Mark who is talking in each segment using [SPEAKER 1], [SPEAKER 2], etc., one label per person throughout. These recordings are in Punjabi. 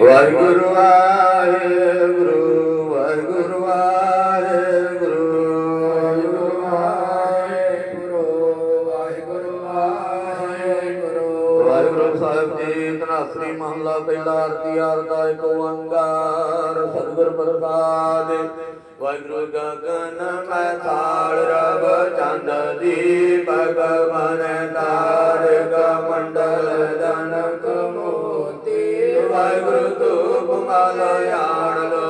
[SPEAKER 1] ਵਾਹਿਗੁਰੂ ਵਾਹਿਗੁਰੂ ਵਾਹਿਗੁਰੂ ਵਾਹਿਗੁਰੂ। ਵਾਹਿਗੁਰੂ ਸਾਹਿਬ ਜੀ ਤਨਾਸਰੀ ਮਹਲਾ ਪਹਿਲਾ ਆਰਤੀ ਆਰਦਾ ਇੱਕ ਓੰਕਾਰ ਸਤਿਗੁਰ ਪ੍ਰਸਾਦ। ਵਾਹਿਗੁਰੂ ਗਗਨ ਮਥਾਲ ਰਬ ਚੰਦ ਦੀਪਕ ਮਨ ਤਾਰਕ ਮੰਡਲ ਦਨਕ ਵਾਹਿਗੁਰੂ ਤੂੰ ਬੁਮਾਲ ਆਣ ਲੋ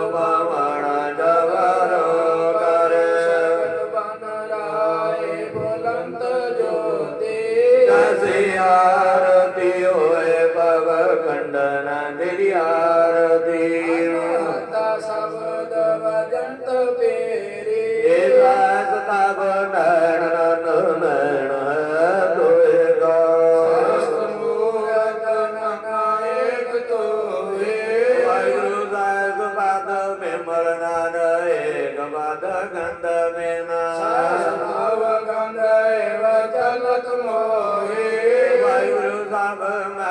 [SPEAKER 1] Baba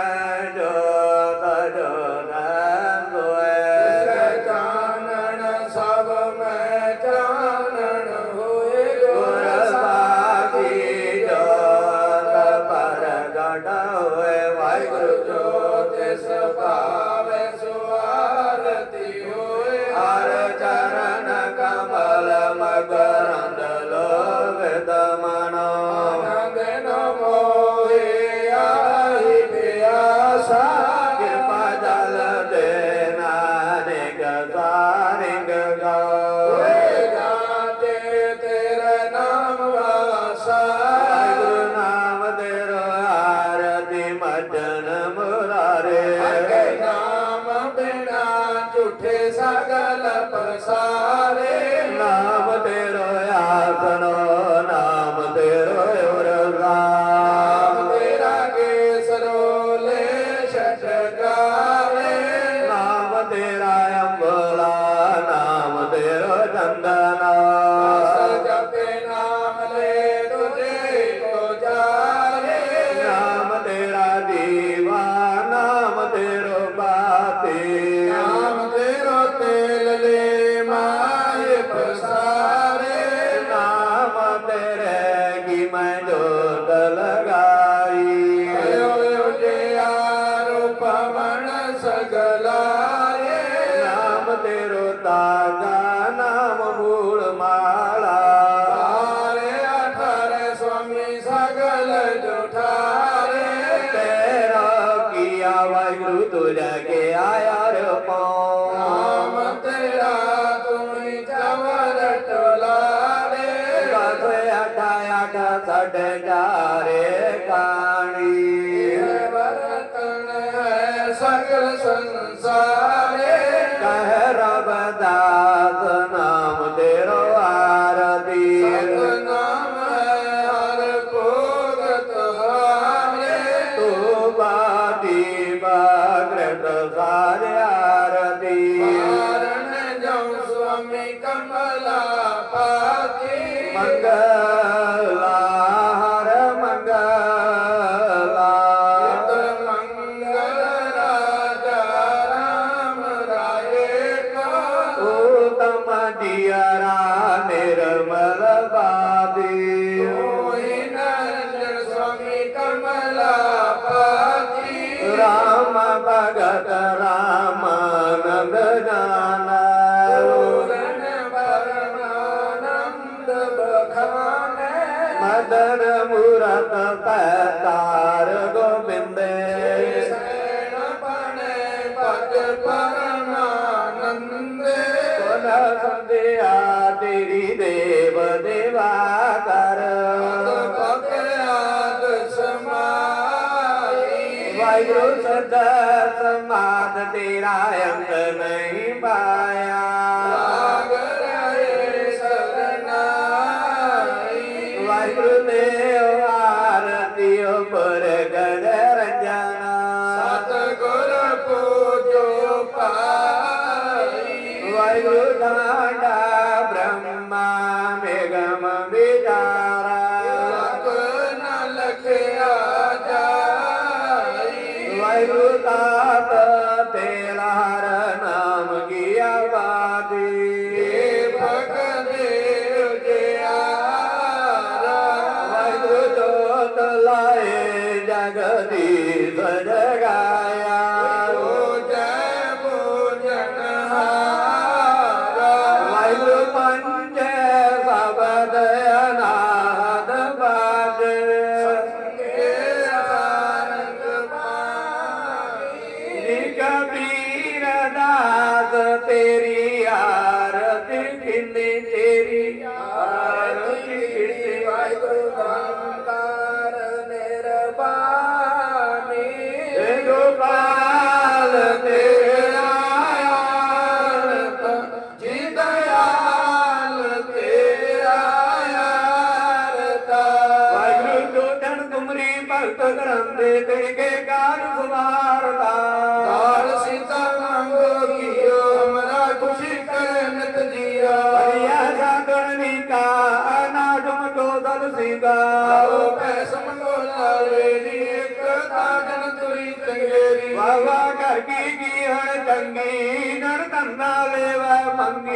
[SPEAKER 1] ਗੁਰੂ ਤੁਰ
[SPEAKER 2] ਕੇ
[SPEAKER 1] ਆਇਆ ਰਪਾਉ
[SPEAKER 2] Ganga. I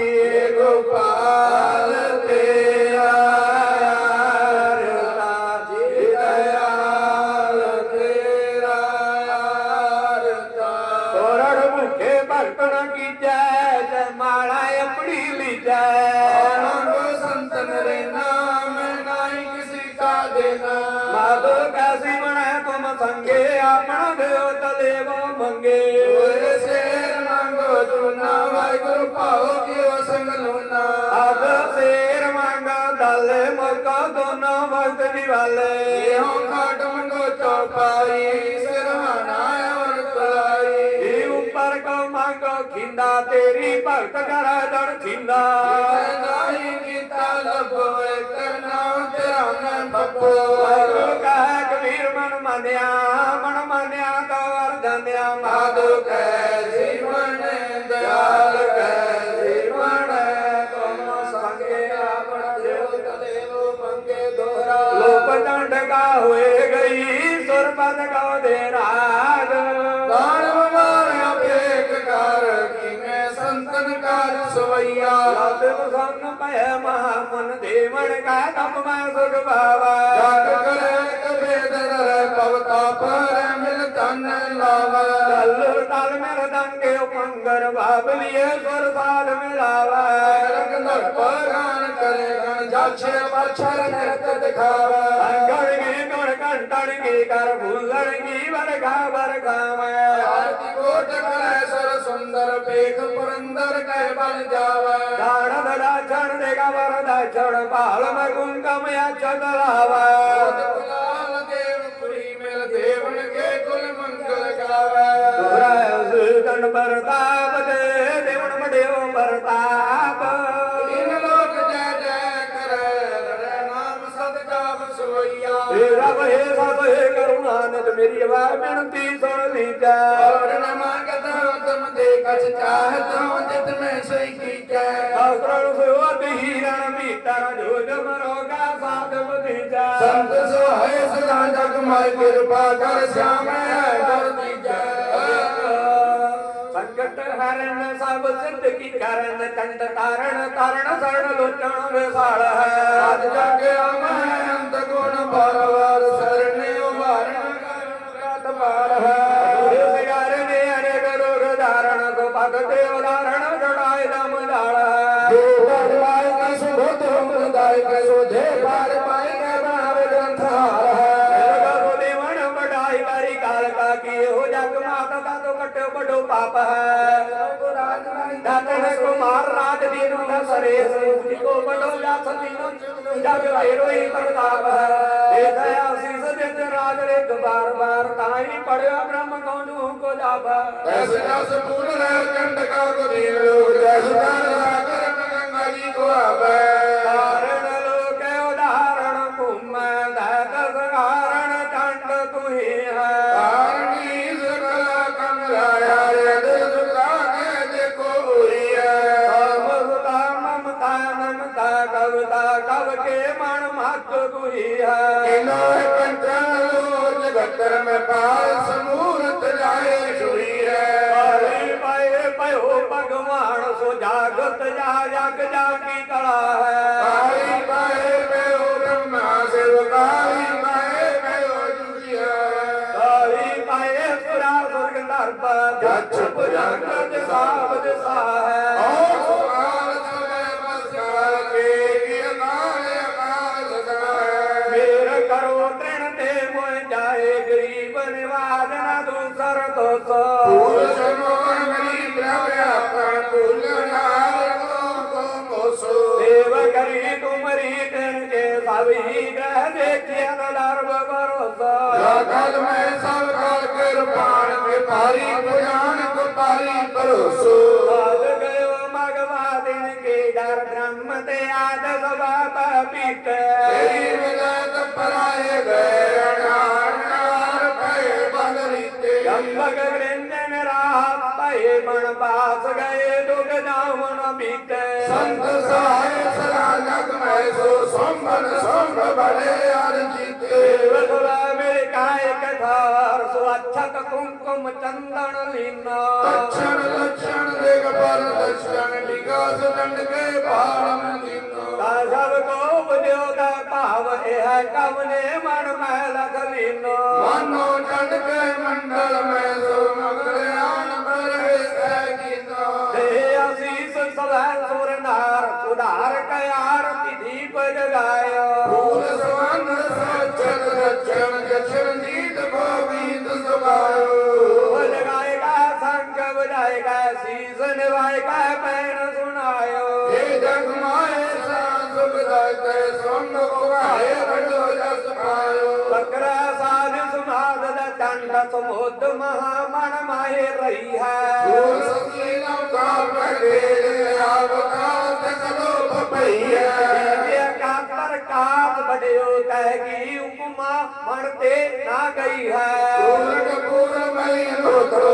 [SPEAKER 1] amigo. ਭਗਤ ਕਰ
[SPEAKER 3] ਦੜ ਖਿੰਦਾ
[SPEAKER 2] ਨਾਹੀ ਕੀਤਾ ਲੱਭੋ ਮੈਂ ਬੱਬੋ
[SPEAKER 3] ਵਾਹਿਗੁਰੂ ਕਹੈ ਕਬੀਰ ਮਨ ਮੰਨਿਆ ਮਨ ਮੰਨਿਆ ਸਤ ਸੰਨ ਭੈ ਮਹਾ ਮਨ ਦੇਵਨ ਕਾ ਤਪ ਮੈਂ ਸੁਖ ਭਾਵਾ
[SPEAKER 2] ਜਗ ਕਰੇ ਕਬੇ ਦਰ ਪਵਤਾ ਪਰ ਮਿਲ ਤਨ ਲਾਵਾ।
[SPEAKER 3] ਤਲ ਤਲ ਮੇਰ ਦੰਗੇ ਪੰਗਰ ਬਾਬਲੀਏ ਸੁਰ ਸਾਲ ਮਿਲਾਵਾ।
[SPEAKER 2] ਰੰਗ ਨਰ ਪਰਾਨ ਕਰੇ ਗਣ ਜਾਛੇ ਪਛਰ ਨਿਰਤ ਦਿਖਾਵਾ।
[SPEAKER 3] ਗਣਗੀ ਗੁਣ ਘੰਟਣਗੀ ਕਰ ਭੂਲਣਗੀ ਵਰਗਾ ਵਰਗਾਵੇਂ।
[SPEAKER 2] ਆਰਤੀ ਕੋਟ ਕਰੇ ਬਲ ਜਾਵਾ।
[SPEAKER 3] ਦਾਣ ਦੜਾ ਛੜ ਦੇਗਾ ਵਰਦਾ ਛੜ ਭਾਲ ਮੈਂ ਕੁੰਕਮ ਅਛਤ ਲਾਵਾ।
[SPEAKER 2] ਕੁਲਾਲ ਦੇਵ ਪੁਰੀ ਮਿਲ ਦੇਵਨ ਕੇ ਕੁਲ ਮੰਗਲ ਗਾਵੇ।
[SPEAKER 3] ਦੁਹਰਾਇ ਉਸ ਦੰਡ ਬਰਤਾਪ ਦੇ ਦੇਵਨ ਵਡਿਓ ਬਰਤਾਪ
[SPEAKER 2] ਇਨ ਲੋਕ ਜੈ ਜੈ ਕਰੈ ਰੈ ਨਾਮ ਸਦ ਜਾਪ ਸੋਈਆ।
[SPEAKER 3] ਏ ਰਬ ਏ ਸਭ ਏ ਕਰੁਣਾ ਨਿਤ ਮੇਰੀ ਵਾਰ ਬਿਨਤੀ ਸੁਣ ਲੀਜੈ।
[SPEAKER 2] ਔਰ ਨ ਮੰਗਤ ਤੁਮ ਦੇ ਕਛ ਚਾਹਤ ਜਿਤ ਮੈਂ ਸਈ ਕੀਜੈ
[SPEAKER 3] ਆਸਰਣ ਸੁਵਤ ਹੀਰਣ ਭੀਤਰ ਜੋ ਜਮ ਰੋਗਾ ਸਾਧ ਬਧੀਜੈ
[SPEAKER 2] ਸੰਤ ਸਹਾਇ ਸਦਾ ਜਗ ਮਾਇ ਕਿਰਪਾ ਕਰ ਸਿਆਮੈ ਕਰ ਦੀਜੈ
[SPEAKER 3] ਸੰਕਟ ਹਰਨ ਸਭ ਸਿੱਧ ਕੀ ਕਰਨ ਕੰਟ ਤਾਰਨ ਤਾਰਨ ਸਰਣ ਲੋਚਣ ਵਿਸਾਲ ਹੈ।
[SPEAKER 2] ਅਜ ਜਾਗਿਆ ਮੈਂ ਅੰਤ ਗੁਣ ਬਾਰਵਾਰ
[SPEAKER 3] ਧਾਰਨ ਸੋ ਜੜਾਏ ਦਮ ਜਾਲ
[SPEAKER 2] ਜੋ ਬੜ ਕੈ ਸੁਭਤ ਹਮ ਦਾਇ ਕੈ
[SPEAKER 3] ਦਾਤਨ ਕੁਮਾਰ ਰਾਜ ਦੀਨੋ ਦਾ ਸਰੇ। ਜੀ ਕੋ ਬਡੋ ਜਾਤ ਦੀਨੋ ਜਗ ਵੇਰੋ ਹੀ ਪ੍ਰਤਾਪ ਹੈ। ਇਹ ਦਇਆ ਸੀਸ ਦਿੱਤ ਰਾਜ ਰੇ ਬਾਰ ਬਾਰ ਤਾਈ ਪੜਿਆ ਬ੍ਰਹਮ ਕੌਣੂ ਕੋ ਜਾਬਾ
[SPEAKER 2] ਐਸ ਜਸ ਪੂਰਨ ਰਹਿ ਕੰਡ ਕਾ ਕੋ ਦੀਨ
[SPEAKER 3] ਸੁਰਗ ਨਰਪ ਜਛ ನಮ್ಮದೆಯಾದ ಬಾಬಾ ಪೀಠ मण पास गए
[SPEAKER 2] दुख दामन बीते संत सहाय सदा लग मैं
[SPEAKER 3] सो सोम बन सोम बड़े अर जीते भगवान ਜਾਵਣ ਬੀਤੇ
[SPEAKER 2] ਸੰਤ ਸਹਾਇ ਸਦਾ ਜਗ ਮੈਂ ਸੋ ਸੰਭਨ ਸੰਭ ਬੜੇ ਅਰ ਜੀਤੇ
[SPEAKER 3] ਵਸਵਾ ਮੇਰੇ ਕਾਇ ਕਥਾਰ ਸੋ ਅਛਤ ਕੁੰਕੁਮ ਚੰਦਨ ਲੀਨਾ।
[SPEAKER 2] ਤਛਣ ਲਛਣ ਦੇਗ ਪਰ ਦਰਸ਼ਨ ਵਿਕਾਸ ਦੰਡ ਕੇ ਭਾਰਮ ਜਿਨੋ
[SPEAKER 3] ਤਾ ਸਭ ਕੋ ਉਪਜੋ ਦਾ ਭਾਵ ਇਹ ਕਵਨੇ ਮਨ ਮਹਿ ਲਖ ਲੀਨੋ।
[SPEAKER 2] ਮਾਨੋ ਚੰਡ ਕੇ ਮੰਡਲ ਮੈਂ ਸੋ
[SPEAKER 3] ਨਿਵਾਏਗਾ ਪੈਣ ਸੁਣਾਇਓ।
[SPEAKER 2] ਇਹ ਜਗ ਮਾਏ ਸਾਂ ਸੁਖ ਦਾਤੇ ਸੁਨ ਉਗਾਏ ਵੱਡੋ ਜਸ ਪਾਇਓ।
[SPEAKER 3] ਬਕਰਾ ਸਾਧ ਸਮਾਦ ਦਾ ਚੰਡ ਸਮੁੱਧ ਮਹਾ ਮਨ ਮਾਹੇ ਰਹੀ ਹੈ।
[SPEAKER 2] ਫੂਲ ਸਤੀ ਨਮ ਕਾ ਪ੍ਰਗੇਲ ਆਪ ਕਾਤ ਕਲੋ ਭਪਈਆ
[SPEAKER 3] ਕਾ ਪ੍ਰਕਾਸ਼ ਬੜਿਓ ਕਹਿ ਕੀ ਉਪਮਾ ਮਨ ਤੇ ਨਾ ਗਈ ਹੈ।
[SPEAKER 2] ਪੂਰਨ ਪੂਰਨ ਮਈ ਲੋਤਰੋ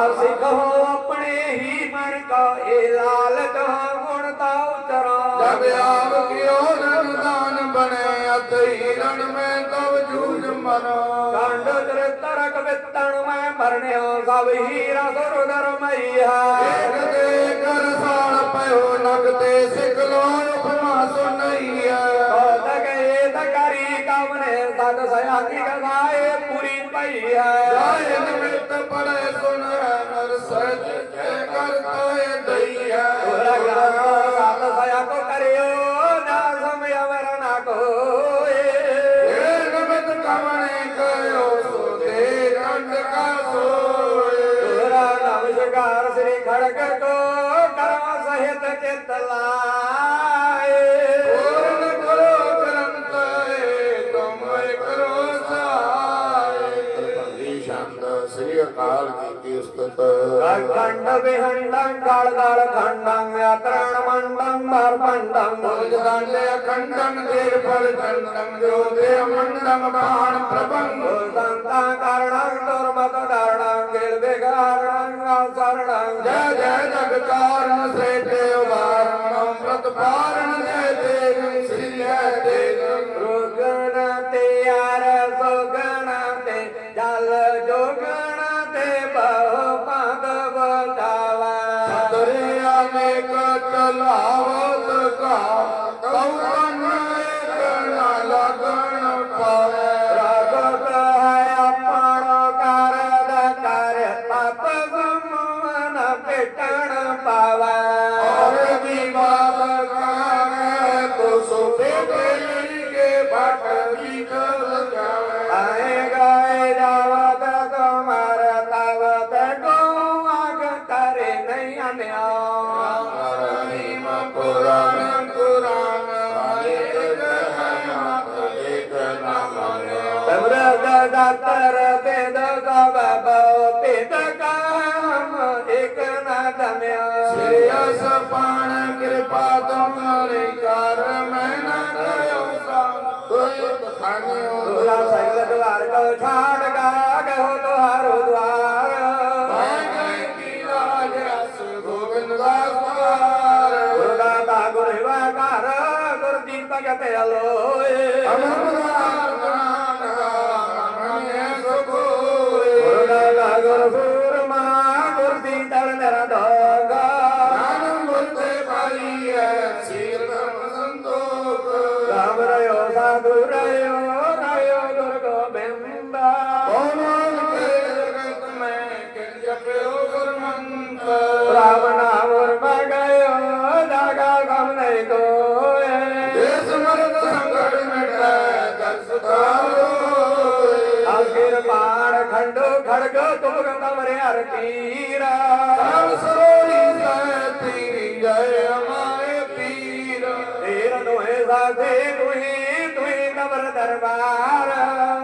[SPEAKER 3] ਆਪ ਸਿੱਖੋ ਆਪਣੇ ਹੀ ਮਨ ਕਾ ਇਹ ਲਾਲਚ ਗੁਣ ਤਾ ਉਤਰਾ
[SPEAKER 2] ਜਬ ਆਪ ਕਿਓ ਰਣ ਦਾਨ ਬਣੇ ਅਤਈ ਰਣ ਮੈਂ ਤਵ ਜੂਝ ਮਨੋ
[SPEAKER 3] ਕੰਡ ਚਰਿਤਰ ਕਵਿਤਣ ਮੈਂ ਭਰਨਿਓ ਸਭ ਹੀ ਰਸ ਰੁਦਰ ਮਈ ਹੈ।
[SPEAKER 2] ਏਕ ਦੇ ਕਰ ਸਾਲ ਪਇਓ ਨਗ ਤੇ ਸਿਕਲੋ ਉਪਮਾ ਸੁਨਈਆ
[SPEAKER 3] ਕੋਤਕ ਏਤ ਕਰੀ ਕਵਨੇ ਸਤ ਸਿਆਤੀ ਗਾਏ ਪੂਰੀ ਪਈ ਹੈ।
[SPEAKER 2] ਜਾਏ ਨਿਮਿਤ ਪੜੇ ਸੁਨ ದೇತಲ್ಲ
[SPEAKER 3] ਖੰਡ ਵਿਹੰਡੰ ਗਲ ਗਲ ਖੰਡੰ ਯਤਰਣ ਮੰਡੰ ਮਰ ਪੰਡੰ
[SPEAKER 2] ਮੁਜ ਦਾਂਡੇ ਅਖੰਡੰ ਦੇਰ ਪਰ ਚੰਦੰ ਜੋ ਦੇ ਮੰਡੰ ਬਾਣ ਪ੍ਰਭੰ
[SPEAKER 3] ਸੰਤਾ ਕਰਣੰ ਦੁਰਮਤ ਕਰਣੰ ਗਿਲ ਵਿਗਾਰਣੰ
[SPEAKER 2] ਗੋਬਿੰਦ ਦਾਸ ਪਾਰ
[SPEAKER 3] ਗੁਰੂ ਦਾਤਾ ਗੁਰ
[SPEAKER 2] ਕਿਰਪਾਨ
[SPEAKER 3] ਖੰਡੋ ਖੜਗ ਤੁਮ ਗੰਦਾ ਮਰਿਆ ਰਤੀਰ
[SPEAKER 2] ਸਭ ਸਰੋਈ ਸੈ ਤੇਰੀ। ਜੈ ਅਮਾਏ ਪੀਰ
[SPEAKER 3] ਤੇਰ ਨੋਹੇ ਸਾਧੇ ਤੁਹੀ ਤੁਹੀ ਨਵਰ ਦਰਬਾਰ।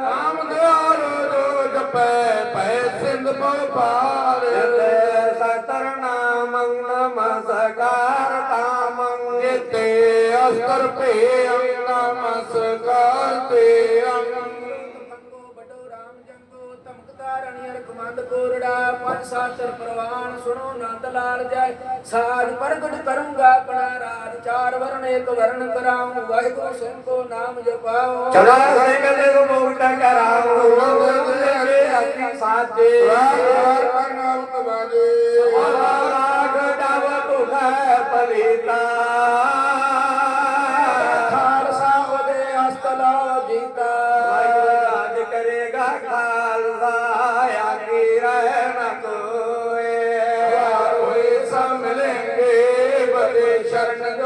[SPEAKER 2] ਨਾਮ ਦਿਆਲ ਜੋ ਜਪੈ ਪੈ ਸਿੰਧ ਪਉ ਪਾਰ
[SPEAKER 3] ਸਤਰ ਨਾਮੰ ਨਮਸਕਾਰ ਤਾਮੰ
[SPEAKER 2] ਜਿਤੇ ਅਸਤਰ ਭੇਅ ਤੇ
[SPEAKER 4] ਕਮੰਦ ਕੋਰੜਾ। ਪੰਜ ਸਾਤਰ ਪ੍ਰਵਾਨ ਸੁਣੋ ਨੰਦ ਲਾਲ ਜੈ। ਸਾਜ ਪ੍ਰਗਟ ਕਰੂੰਗਾ ਆਪਣਾ ਰਾਜ ਚਾਰ ਵਰਣ ਇੱਕ ਵਰਣ ਕਰਾਉ ਵਾਹਿਗੁਰੂ ਸਿੰਘ ਕੋ ਨਾਮ ਜਪਾਓ।
[SPEAKER 3] ਚੜਾ ਸਿੰਘ ਦੇ ਮੁਕਤ ਕਰਾਉ ਜੇ ਆਪਣੀ ਸਾਜੇ।
[SPEAKER 2] ਵਾਰ ਵਾਰ ਨਾਮ ਕਵਾਲੇ
[SPEAKER 3] ਰਾਗ ਡਵ ਤੁਖ ਪਲੀਤਾ చేశారంటే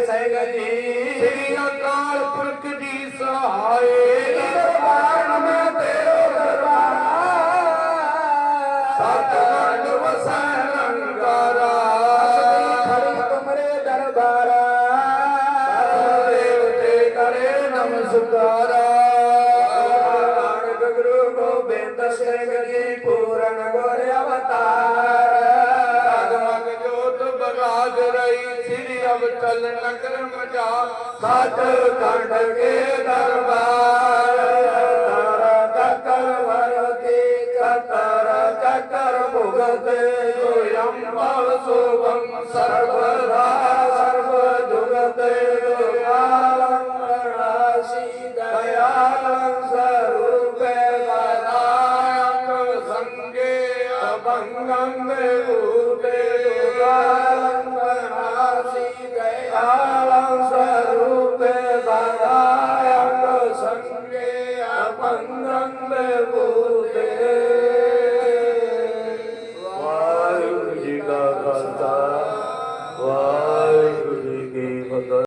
[SPEAKER 3] ਸਿੰਘ ਜੀ
[SPEAKER 2] ਸ੍ਰੀ ਅਕਾਲ ਪੁਰਖ ਜੀ ਸਹਾਏ
[SPEAKER 3] ਸਤ ਕੰਡ ਕੇ ਦਰਬਾਰ ਤਰ ਚੱਕਰ ਵਰਤੀ ਚਤਰ ਚੱਕਰ ਭੁਗਤ
[SPEAKER 2] ਅੰਬਲ ਸੋਭੰ ਸਰਬਦਾ